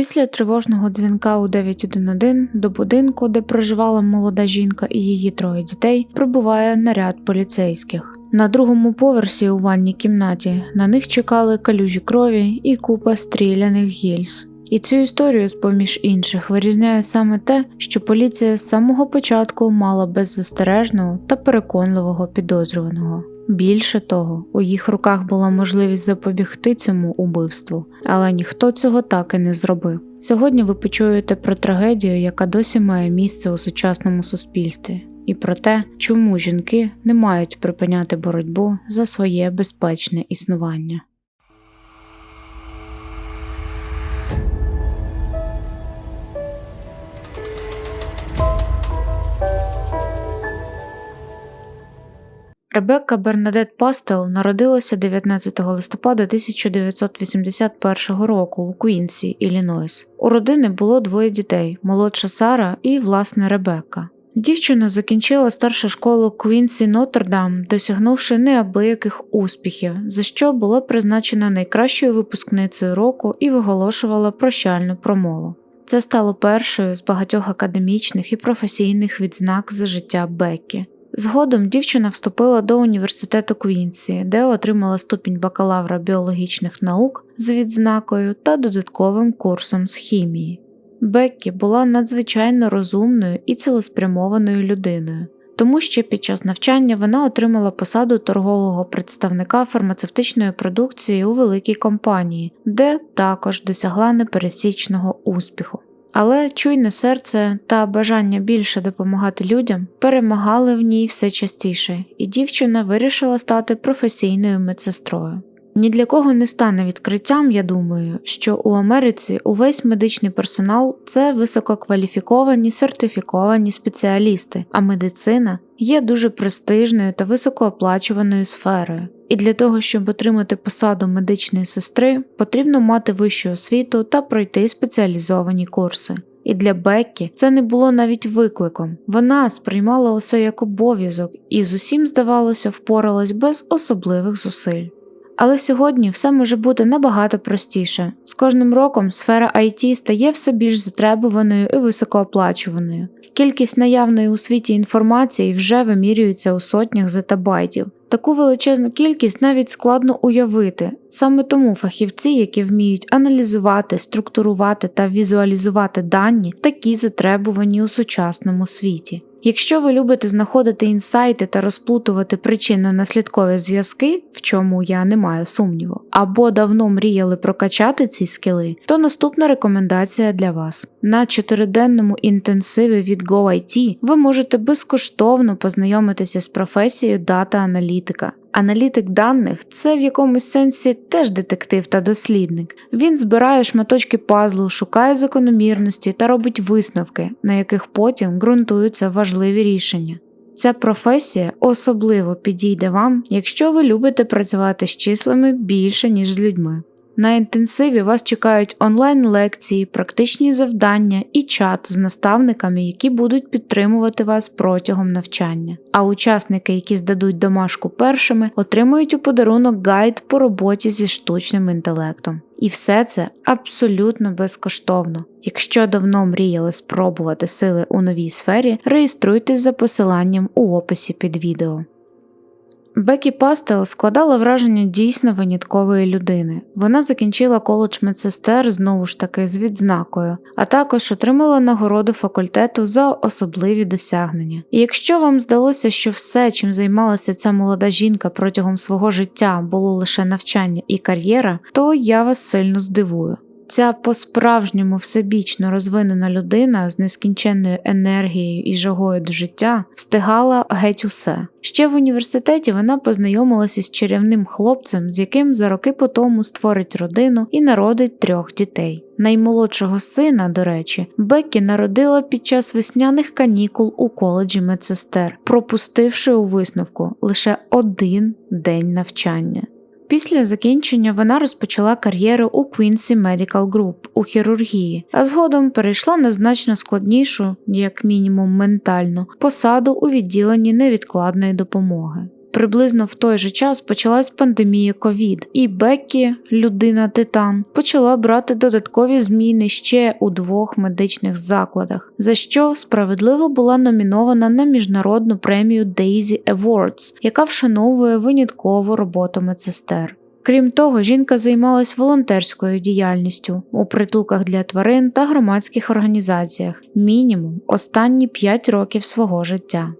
Після тривожного дзвінка у 911 до будинку, де проживала молода жінка і її троє дітей, прибуває наряд поліцейських. На другому поверсі у ванній кімнаті на них чекали калюжі крові і купа стріляних гільз. І цю історію, з поміж інших, вирізняє саме те, що поліція з самого початку мала беззастережного та переконливого підозрюваного. Більше того, у їх руках була можливість запобігти цьому убивству, але ніхто цього так і не зробив. Сьогодні ви почуєте про трагедію, яка досі має місце у сучасному суспільстві, і про те, чому жінки не мають припиняти боротьбу за своє безпечне існування. Ребекка Бернадет Пастел народилася 19 листопада 1981 року у Куінсі, Іллінойс. У родини було двоє дітей: молодша Сара і, власне, Ребекка. Дівчина закінчила старшу школу Квінсі Нотр-Дам, досягнувши неабияких успіхів, за що була призначена найкращою випускницею року і виголошувала прощальну промову. Це стало першою з багатьох академічних і професійних відзнак за життя Беккі. Згодом дівчина вступила до університету Квінсі, де отримала ступінь бакалавра біологічних наук з відзнакою та додатковим курсом з хімії. Беккі була надзвичайно розумною і цілеспрямованою людиною, тому що під час навчання вона отримала посаду торгового представника фармацевтичної продукції у великій компанії, де також досягла непересічного успіху. Але чуйне серце та бажання більше допомагати людям перемагали в ній все частіше, і дівчина вирішила стати професійною медсестрою. Ні для кого не стане відкриттям, я думаю, що у Америці увесь медичний персонал це висококваліфіковані сертифіковані спеціалісти, а медицина є дуже престижною та високооплачуваною сферою. І для того, щоб отримати посаду медичної сестри, потрібно мати вищу освіту та пройти спеціалізовані курси. І для Беккі це не було навіть викликом. Вона сприймала усе як обов'язок і з усім, здавалося, впоралась без особливих зусиль. Але сьогодні все може бути набагато простіше. З кожним роком сфера IT стає все більш затребуваною і високооплачуваною. Кількість наявної у світі інформації вже вимірюється у сотнях зетабайтів. Таку величезну кількість навіть складно уявити. Саме тому фахівці, які вміють аналізувати, структурувати та візуалізувати дані, такі затребувані у сучасному світі. Якщо ви любите знаходити інсайти та розплутувати причинно-наслідкові зв'язки, в чому я не маю сумніву, або давно мріяли прокачати ці скіли, то наступна рекомендація для вас. На чотириденному інтенсиві від GoIT ви можете безкоштовно познайомитися з професією дата-аналітика. Аналітик даних це в якомусь сенсі теж детектив та дослідник. Він збирає шматочки пазлу, шукає закономірності та робить висновки, на яких потім ґрунтуються важливі рішення. Ця професія особливо підійде вам, якщо ви любите працювати з числами більше, ніж з людьми. На інтенсиві вас чекають онлайн-лекції, практичні завдання і чат з наставниками, які будуть підтримувати вас протягом навчання. А учасники, які здадуть домашку першими, отримують у подарунок гайд по роботі зі штучним інтелектом. І все це абсолютно безкоштовно. Якщо давно мріяли спробувати сили у новій сфері, реєструйтесь за посиланням у описі під відео. Бекі Пастел складала враження дійсно виняткової людини. Вона закінчила коледж медсестер знову ж таки з відзнакою, а також отримала нагороду факультету за особливі досягнення. І якщо вам здалося, що все, чим займалася ця молода жінка протягом свого життя, було лише навчання і кар'єра, то я вас сильно здивую. Ця по-справжньому всебічно розвинена людина з нескінченною енергією і жагою до життя встигала геть усе. Ще в університеті вона познайомилася з чарівним хлопцем, з яким за роки по тому створить родину і народить трьох дітей. Наймолодшого сина, до речі, Беккі народила під час весняних канікул у коледжі медсестер, пропустивши у висновку лише один день навчання. Після закінчення вона розпочала кар'єру у Quincy Medical Group у хірургії, а згодом перейшла на значно складнішу, як мінімум ментальну, посаду у відділенні невідкладної допомоги. Приблизно в той же час почалась пандемія ковід, і Беккі, людина Титан, почала брати додаткові зміни ще у двох медичних закладах, за що справедливо була номінована на міжнародну премію Daisy Awards, яка вшановує виняткову роботу медсестер. Крім того, жінка займалась волонтерською діяльністю у притулках для тварин та громадських організаціях мінімум останні 5 років свого життя.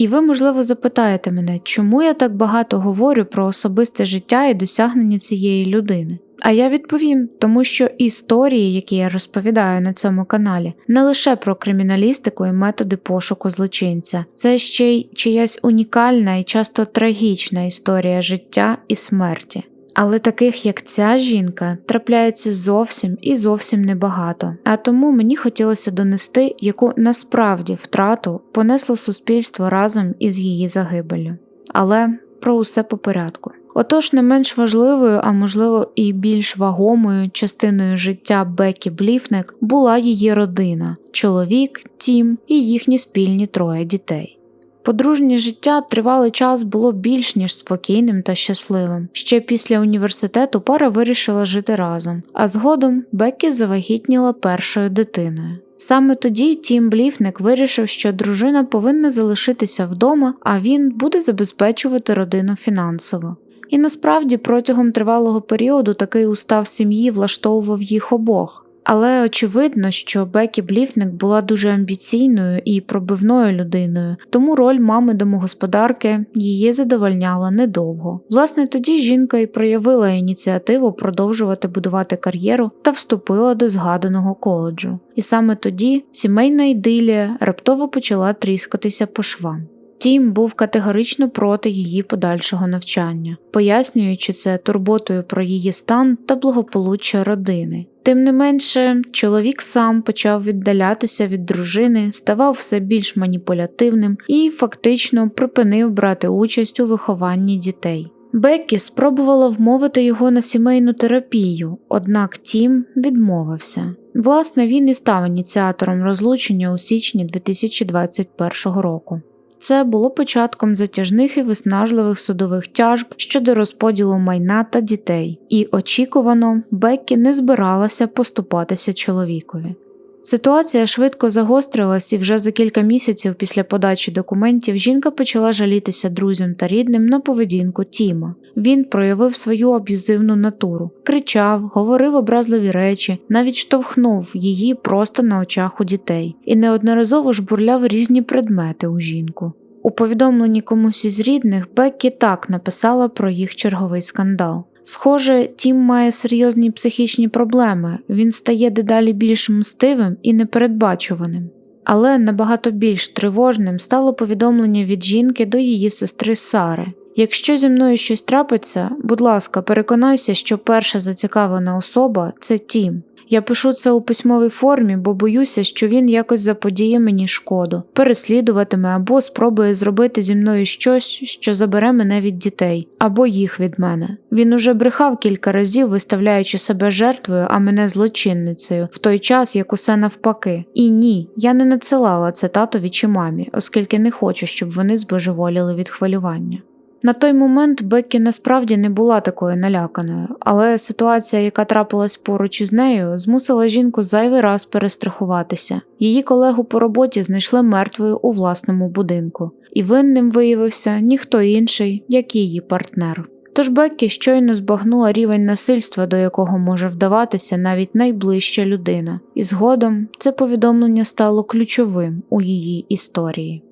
І ви, можливо, запитаєте мене, чому я так багато говорю про особисте життя і досягнення цієї людини? А я відповім, тому що історії, які я розповідаю на цьому каналі, не лише про криміналістику і методи пошуку злочинця, це ще й чиясь унікальна і часто трагічна історія життя і смерті. Але таких, як ця жінка, трапляється зовсім і зовсім небагато, а тому мені хотілося донести, яку насправді втрату понесло суспільство разом із її загибелью. Але про усе по порядку. Отож, не менш важливою, а можливо і більш вагомою частиною життя Бекі Бліфник була її родина, чоловік, тім і їхні спільні троє дітей. Подружнє життя тривалий час було більш ніж спокійним та щасливим. Ще після університету пара вирішила жити разом, а згодом Беккі завагітніла першою дитиною. Саме тоді Тім Бліфник вирішив, що дружина повинна залишитися вдома, а він буде забезпечувати родину фінансово. І насправді протягом тривалого періоду такий устав сім'ї влаштовував їх обох. Але очевидно, що Бекі Бліфник була дуже амбіційною і пробивною людиною, тому роль мами домогосподарки її задовольняла недовго. Власне, тоді жінка і проявила ініціативу продовжувати будувати кар'єру та вступила до згаданого коледжу. І саме тоді сімейна ідилія раптово почала тріскатися по швам. Тім був категорично проти її подальшого навчання, пояснюючи це турботою про її стан та благополуччя родини. Тим не менше, чоловік сам почав віддалятися від дружини, ставав все більш маніпулятивним і фактично припинив брати участь у вихованні дітей. Беккі спробувала вмовити його на сімейну терапію, однак Тім відмовився. Власне, він і став ініціатором розлучення у січні 2021 року. Це було початком затяжних і виснажливих судових тяжб щодо розподілу майна та дітей, і очікувано Беккі не збиралася поступатися чоловікові. Ситуація швидко загострилась, і вже за кілька місяців після подачі документів жінка почала жалітися друзям та рідним на поведінку Тіма. Він проявив свою аб'юзивну натуру, кричав, говорив образливі речі, навіть штовхнув її просто на очах у дітей і неодноразово жбурляв різні предмети у жінку. У повідомленні комусь із рідних Беккі так написала про їх черговий скандал. Схоже, Тім має серйозні психічні проблеми, він стає дедалі більш мстивим і непередбачуваним. Але набагато більш тривожним стало повідомлення від жінки до її сестри Сари. Якщо зі мною щось трапиться, будь ласка, переконайся, що перша зацікавлена особа це Тім. Я пишу це у письмовій формі, бо боюся, що він якось заподіє мені шкоду, переслідуватиме або спробує зробити зі мною щось, що забере мене від дітей, або їх від мене. Він уже брехав кілька разів, виставляючи себе жертвою, а мене злочинницею, в той час як усе навпаки. І ні, я не надсилала це татові чи мамі, оскільки не хочу, щоб вони збожеволіли від хвилювання. На той момент Беккі насправді не була такою наляканою, але ситуація, яка трапилась поруч із нею, змусила жінку зайвий раз перестрахуватися. Її колегу по роботі знайшли мертвою у власному будинку, і винним виявився ніхто інший, як її партнер. Тож Беккі щойно збагнула рівень насильства, до якого може вдаватися навіть найближча людина, і згодом це повідомлення стало ключовим у її історії.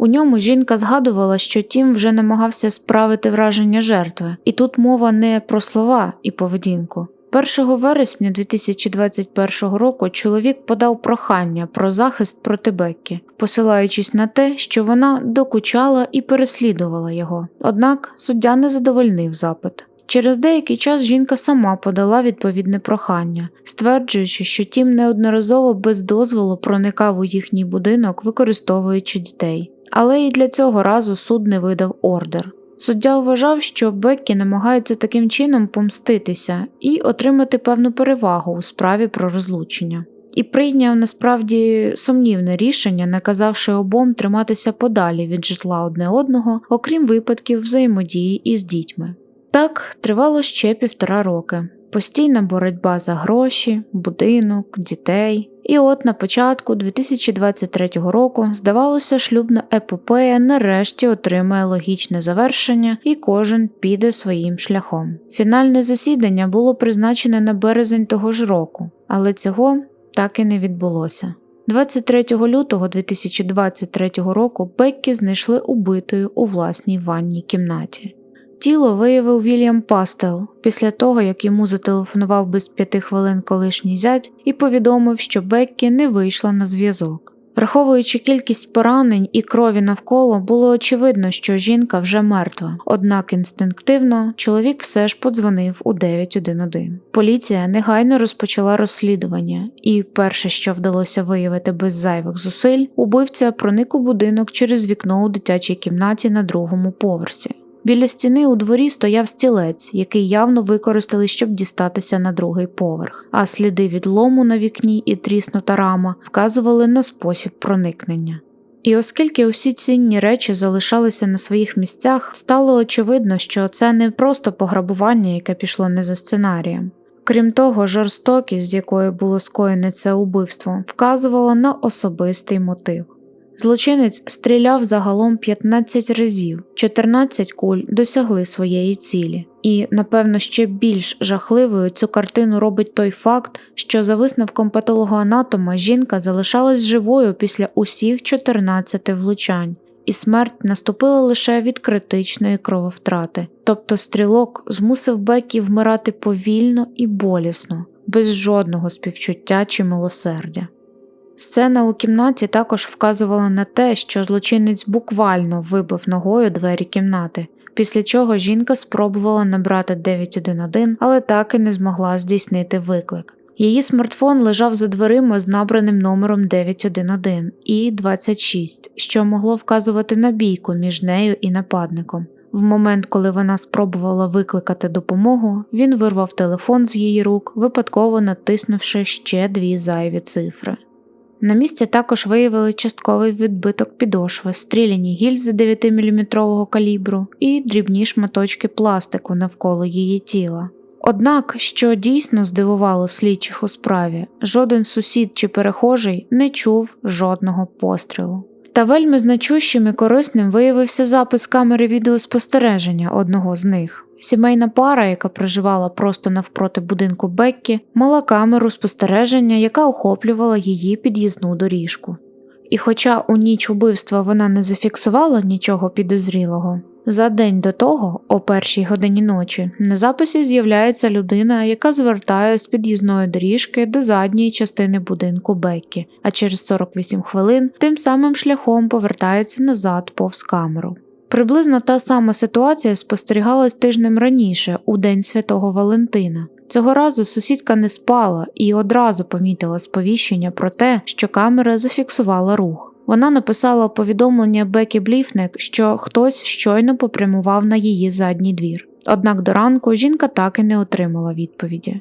У ньому жінка згадувала, що Тім вже намагався справити враження жертви, і тут мова не про слова і поведінку. 1 вересня 2021 року чоловік подав прохання про захист проти Беккі, посилаючись на те, що вона докучала і переслідувала його. Однак суддя не задовольнив запит. Через деякий час жінка сама подала відповідне прохання, стверджуючи, що Тім неодноразово без дозволу проникав у їхній будинок, використовуючи дітей. Але і для цього разу суд не видав ордер. Суддя вважав, що Беккі намагається таким чином помститися і отримати певну перевагу у справі про розлучення. і прийняв насправді сумнівне рішення, наказавши обом триматися подалі від житла одне одного, окрім випадків взаємодії із дітьми. Так тривало ще півтора роки. Постійна боротьба за гроші, будинок, дітей. І от на початку 2023 року, здавалося, шлюбна епопея нарешті отримає логічне завершення і кожен піде своїм шляхом. Фінальне засідання було призначене на березень того ж року, але цього так і не відбулося. 23 лютого 2023 року Беккі знайшли убитою у власній ванній кімнаті. Тіло виявив Вільям Пастел після того, як йому зателефонував без п'яти хвилин колишній зять і повідомив, що Беккі не вийшла на зв'язок. Враховуючи кількість поранень і крові навколо, було очевидно, що жінка вже мертва, однак інстинктивно чоловік все ж подзвонив у 911. Поліція негайно розпочала розслідування, і перше, що вдалося виявити без зайвих зусиль, убивця проник у будинок через вікно у дитячій кімнаті на другому поверсі. Біля стіни у дворі стояв стілець, який явно використали, щоб дістатися на другий поверх, а сліди від лому на вікні і тріснута рама вказували на спосіб проникнення. І оскільки усі цінні речі залишалися на своїх місцях, стало очевидно, що це не просто пограбування, яке пішло не за сценарієм. Крім того, жорстокість, з якою було скоєне це убивство, вказувала на особистий мотив. Злочинець стріляв загалом 15 разів, 14 куль досягли своєї цілі. І, напевно, ще більш жахливою цю картину робить той факт, що за висновком патологоанатома жінка залишалась живою після усіх 14 влучань, і смерть наступила лише від критичної крововтрати. Тобто стрілок змусив Бекі вмирати повільно і болісно, без жодного співчуття чи милосердя. Сцена у кімнаті також вказувала на те, що злочинець буквально вибив ногою двері кімнати, після чого жінка спробувала набрати 911, але так і не змогла здійснити виклик. Її смартфон лежав за дверима з набраним номером 911 і 26, що могло вказувати на бійку між нею і нападником. В момент, коли вона спробувала викликати допомогу, він вирвав телефон з її рук, випадково натиснувши ще дві зайві цифри. На місці також виявили частковий відбиток підошви, стріляні гільзи 9-мм калібру і дрібні шматочки пластику навколо її тіла. Однак, що дійсно здивувало слідчих у справі, жоден сусід чи перехожий не чув жодного пострілу. Та вельми значущим і корисним виявився запис камери відеоспостереження одного з них. Сімейна пара, яка проживала просто навпроти будинку Беккі, мала камеру спостереження, яка охоплювала її під'їзну доріжку. І хоча у ніч убивства вона не зафіксувала нічого підозрілого, за день до того, о першій годині ночі, на записі з'являється людина, яка звертає з під'їзної доріжки до задньої частини будинку Беккі, а через 48 хвилин тим самим шляхом повертається назад повз камеру. Приблизно та сама ситуація спостерігалась тижнем раніше, у День Святого Валентина. Цього разу сусідка не спала і одразу помітила сповіщення про те, що камера зафіксувала рух. Вона написала повідомлення Бекі Бліфнек, що хтось щойно попрямував на її задній двір. Однак до ранку жінка так і не отримала відповіді.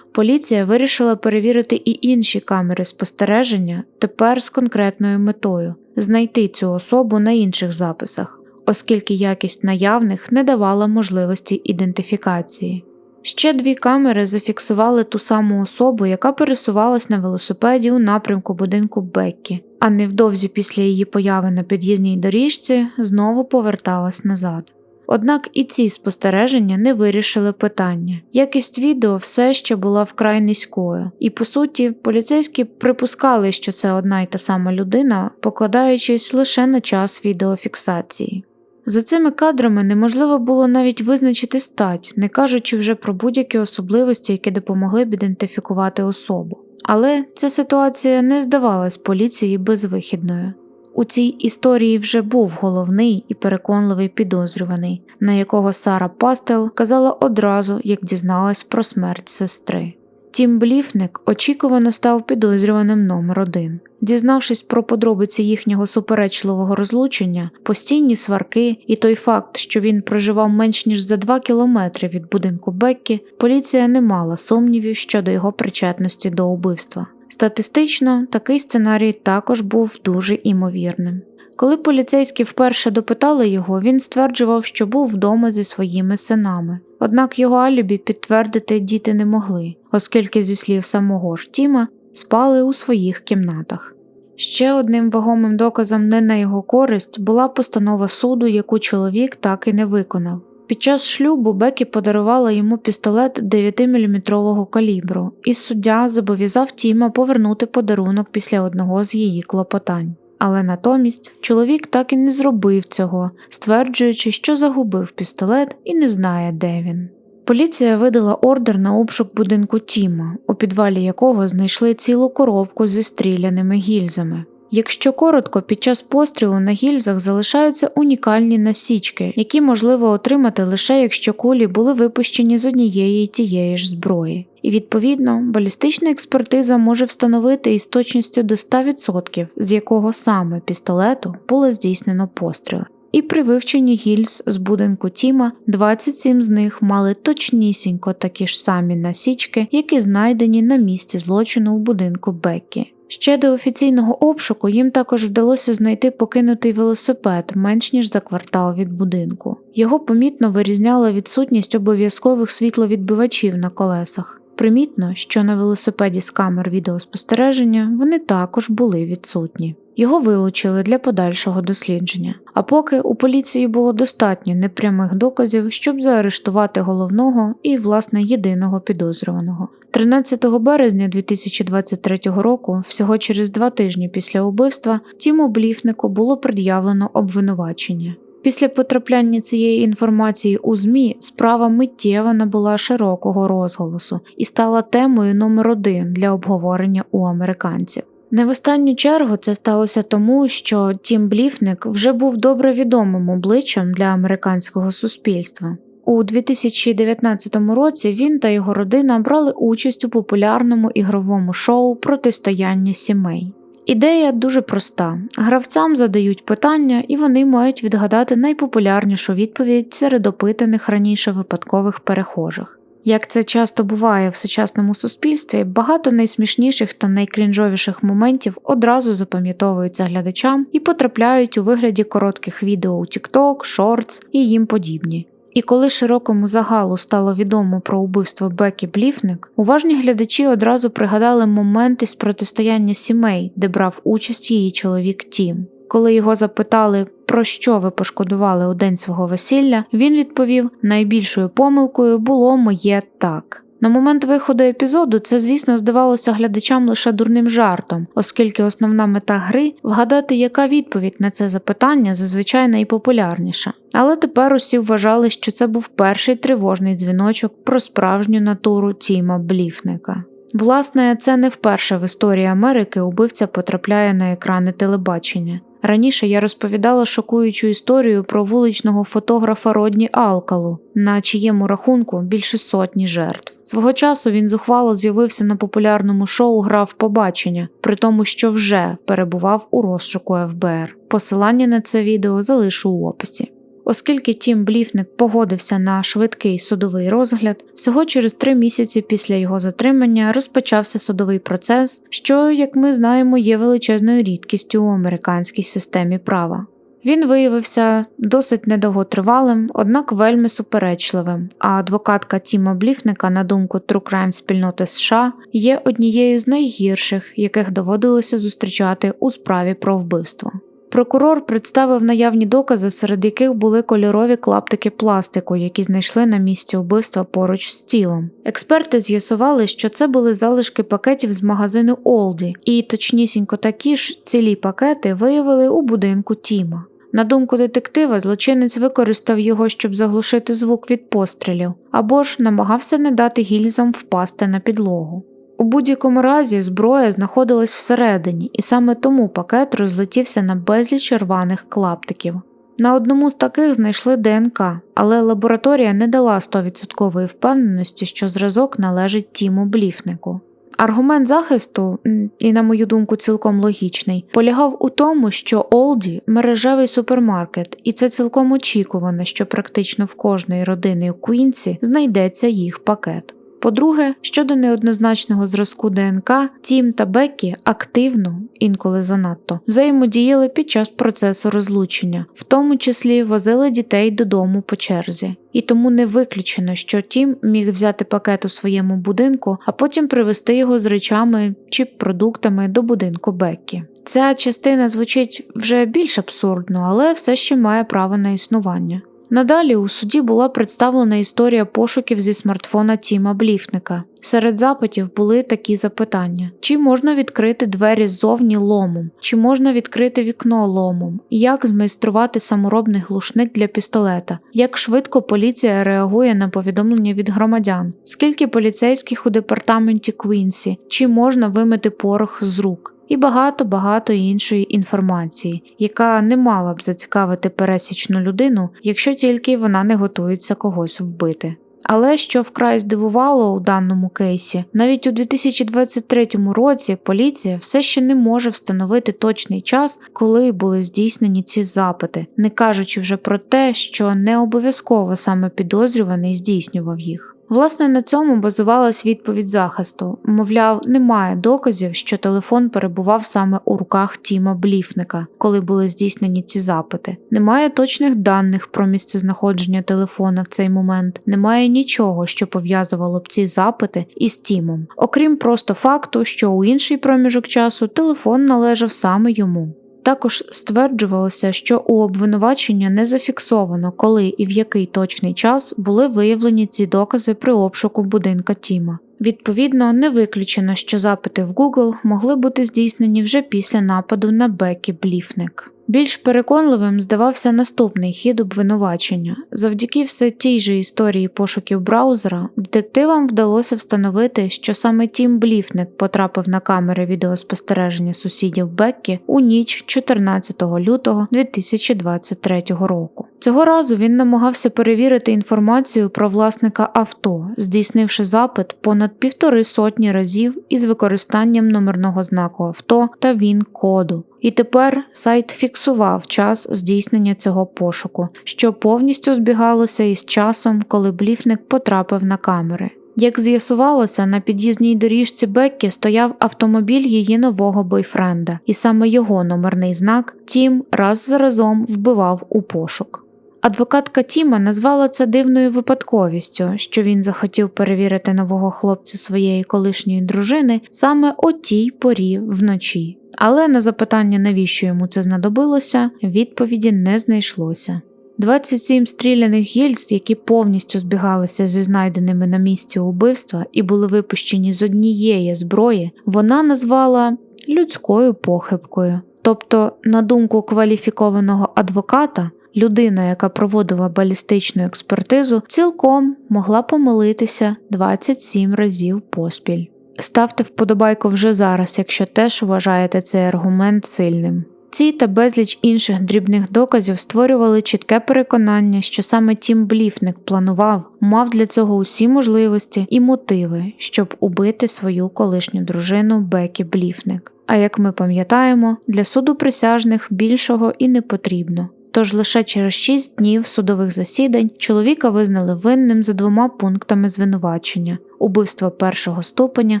Поліція вирішила перевірити і інші камери спостереження тепер з конкретною метою знайти цю особу на інших записах оскільки якість наявних не давала можливості ідентифікації. Ще дві камери зафіксували ту саму особу, яка пересувалась на велосипеді у напрямку будинку Беккі, а невдовзі після її появи на під'їзній доріжці знову поверталась назад. Однак і ці спостереження не вирішили питання. Якість відео все ще була вкрай низькою, і по суті, поліцейські припускали, що це одна й та сама людина, покладаючись лише на час відеофіксації. За цими кадрами неможливо було навіть визначити стать, не кажучи вже про будь-які особливості, які допомогли б ідентифікувати особу. Але ця ситуація не здавалась поліції безвихідною. У цій історії вже був головний і переконливий підозрюваний, на якого Сара Пастел казала одразу, як дізналась про смерть сестри. Тім Бліфник очікувано став підозрюваним номер один. Дізнавшись про подробиці їхнього суперечливого розлучення, постійні сварки і той факт, що він проживав менш ніж за два кілометри від будинку Беккі, поліція не мала сумнівів щодо його причетності до убивства. Статистично, такий сценарій також був дуже імовірним. Коли поліцейські вперше допитали його, він стверджував, що був вдома зі своїми синами. Однак його алібі підтвердити діти не могли, оскільки, зі слів самого ж Тіма, спали у своїх кімнатах. Ще одним вагомим доказом не на його користь була постанова суду, яку чоловік так і не виконав. Під час шлюбу Бекі подарувала йому пістолет 9-мм калібру, і суддя зобов'язав Тіма повернути подарунок після одного з її клопотань. Але натомість чоловік так і не зробив цього, стверджуючи, що загубив пістолет і не знає, де він. Поліція видала ордер на обшук будинку Тіма, у підвалі якого знайшли цілу коробку зі стріляними гільзами. Якщо коротко, під час пострілу на гільзах залишаються унікальні насічки, які можливо отримати лише якщо кулі були випущені з однієї тієї ж зброї. І відповідно, балістична експертиза може встановити із точністю до 100%, з якого саме пістолету було здійснено постріл. І при вивченні гільз з будинку Тіма 27 з них мали точнісінько такі ж самі насічки, які знайдені на місці злочину у будинку Беккі. Ще до офіційного обшуку їм також вдалося знайти покинутий велосипед менш ніж за квартал від будинку. Його помітно вирізняла відсутність обов'язкових світловідбивачів на колесах. Примітно, що на велосипеді з камер відеоспостереження вони також були відсутні. Його вилучили для подальшого дослідження. А поки у поліції було достатньо непрямих доказів, щоб заарештувати головного і, власне, єдиного підозрюваного. 13 березня 2023 року, всього через два тижні після убивства, Тіму Бліфнику було пред'явлено обвинувачення. Після потрапляння цієї інформації у ЗМІ справа миттєво набула широкого розголосу і стала темою номер один для обговорення у американців. Не в останню чергу це сталося тому, що Тім Бліфник вже був добре відомим обличчям для американського суспільства. У 2019 році він та його родина брали участь у популярному ігровому шоу Протистояння сімей. Ідея дуже проста: гравцям задають питання, і вони мають відгадати найпопулярнішу відповідь серед опитаних раніше випадкових перехожих. Як це часто буває в сучасному суспільстві, багато найсмішніших та найкрінжовіших моментів одразу запам'ятовуються глядачам і потрапляють у вигляді коротких відео у TikTok, Shorts і їм подібні. І коли широкому загалу стало відомо про убивство Бекі Бліфник, уважні глядачі одразу пригадали моменти з протистояння сімей, де брав участь її чоловік Тім. Коли його запитали, про що ви пошкодували у день свого весілля, він відповів: найбільшою помилкою було моє так. На момент виходу епізоду це, звісно, здавалося глядачам лише дурним жартом, оскільки основна мета гри вгадати, яка відповідь на це запитання зазвичай найпопулярніша. Але тепер усі вважали, що це був перший тривожний дзвіночок про справжню натуру Тіма Бліфника. Власне, це не вперше в історії Америки убивця потрапляє на екрани телебачення. Раніше я розповідала шокуючу історію про вуличного фотографа Родні Алкалу, на чиєму рахунку більше сотні жертв. Свого часу він зухвало з'явився на популярному шоу Грав побачення, при тому, що вже перебував у розшуку ФБР. Посилання на це відео залишу у описі. Оскільки Тім Бліфник погодився на швидкий судовий розгляд, всього через три місяці після його затримання розпочався судовий процес, що, як ми знаємо, є величезною рідкістю у американській системі права. Він виявився досить недовготривалим, однак вельми суперечливим. А адвокатка Тіма Бліфника, на думку True Crime спільноти США, є однією з найгірших, яких доводилося зустрічати у справі про вбивство. Прокурор представив наявні докази, серед яких були кольорові клаптики пластику, які знайшли на місці вбивства поруч з тілом. Експерти з'ясували, що це були залишки пакетів з магазину Олді, і точнісінько такі ж цілі пакети виявили у будинку Тіма. На думку детектива, злочинець використав його, щоб заглушити звук від пострілів, або ж намагався не дати гільзам впасти на підлогу. У будь-якому разі зброя знаходилась всередині, і саме тому пакет розлетівся на безліч рваних клаптиків. На одному з таких знайшли ДНК, але лабораторія не дала 100% впевненості, що зразок належить Тіму Бліфнику. Аргумент захисту, і, на мою думку, цілком логічний, полягав у тому, що Олді мережевий супермаркет, і це цілком очікувано, що практично в кожної родини у Квінсі знайдеться їх пакет. По-друге, щодо неоднозначного зразку ДНК, Тім та Беккі активно, інколи занадто, взаємодіяли під час процесу розлучення, в тому числі возили дітей додому по черзі. І тому не виключено, що Тім міг взяти пакет у своєму будинку, а потім привезти його з речами чи продуктами до будинку Беккі. Ця частина звучить вже більш абсурдно, але все ще має право на існування. Надалі у суді була представлена історія пошуків зі смартфона Тіма Бліфника. Серед запитів були такі запитання: чи можна відкрити двері ззовні ломом, чи можна відкрити вікно ломом, як змайструвати саморобний глушник для пістолета, як швидко поліція реагує на повідомлення від громадян, скільки поліцейських у департаменті Квінсі, чи можна вимити порох з рук і багато-багато іншої інформації, яка не мала б зацікавити пересічну людину, якщо тільки вона не готується когось вбити. Але що вкрай здивувало у даному кейсі, навіть у 2023 році поліція все ще не може встановити точний час, коли були здійснені ці запити, не кажучи вже про те, що не обов'язково саме підозрюваний здійснював їх. Власне, на цьому базувалась відповідь захисту. Мовляв, немає доказів, що телефон перебував саме у руках Тіма Бліфника, коли були здійснені ці запити. Немає точних даних про місцезнаходження телефона в цей момент, немає нічого, що пов'язувало б ці запити із Тімом, окрім просто факту, що у інший проміжок часу телефон належав саме йому. Також стверджувалося, що у обвинувачення не зафіксовано, коли і в який точний час були виявлені ці докази при обшуку будинка Тіма. Відповідно, не виключено, що запити в Google могли бути здійснені вже після нападу на Бекі Бліфник. Більш переконливим здавався наступний хід обвинувачення. Завдяки все тій же історії пошуків браузера, детективам вдалося встановити, що саме Тім Бліфник потрапив на камери відеоспостереження сусідів Беккі у ніч 14 лютого 2023 року. Цього разу він намагався перевірити інформацію про власника авто, здійснивши запит понад півтори сотні разів із використанням номерного знаку авто та він коду. І тепер сайт фіксував час здійснення цього пошуку, що повністю збігалося із часом, коли бліфник потрапив на камери. Як з'ясувалося, на під'їзній доріжці Беккі стояв автомобіль її нового бойфренда, і саме його номерний знак Тім раз за разом вбивав у пошук. Адвокатка Тіма назвала це дивною випадковістю, що він захотів перевірити нового хлопця своєї колишньої дружини саме о тій порі вночі. Але на запитання, навіщо йому це знадобилося, відповіді не знайшлося. 27 стріляних гільз, які повністю збігалися зі знайденими на місці убивства і були випущені з однієї зброї, вона назвала людською похибкою. Тобто, на думку кваліфікованого адвоката, людина, яка проводила балістичну експертизу, цілком могла помилитися 27 разів поспіль. Ставте вподобайку вже зараз, якщо теж вважаєте цей аргумент сильним. Ці та безліч інших дрібних доказів створювали чітке переконання, що саме Тім Бліфник планував, мав для цього усі можливості і мотиви, щоб убити свою колишню дружину Бекі Бліфник. А як ми пам'ятаємо, для суду присяжних більшого і не потрібно. Тож лише через 6 днів судових засідань чоловіка визнали винним за двома пунктами звинувачення убивство першого ступеня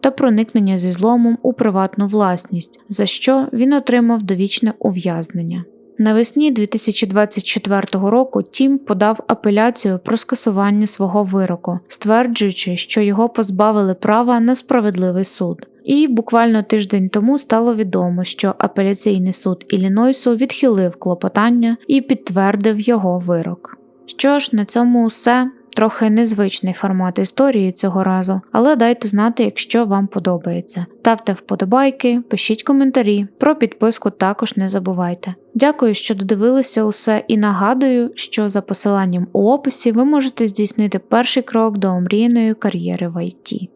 та проникнення зі зломом у приватну власність, за що він отримав довічне ув'язнення. Навесні 2024 року Тім подав апеляцію про скасування свого вироку, стверджуючи, що його позбавили права на справедливий суд. І буквально тиждень тому стало відомо, що апеляційний суд Іллінойсу відхилив клопотання і підтвердив його вирок. Що ж, на цьому все. Трохи незвичний формат історії цього разу, але дайте знати, якщо вам подобається. Ставте вподобайки, пишіть коментарі, про підписку також не забувайте. Дякую, що додивилися усе, і нагадую, що за посиланням у описі ви можете здійснити перший крок до омріяної кар'єри в ІТ.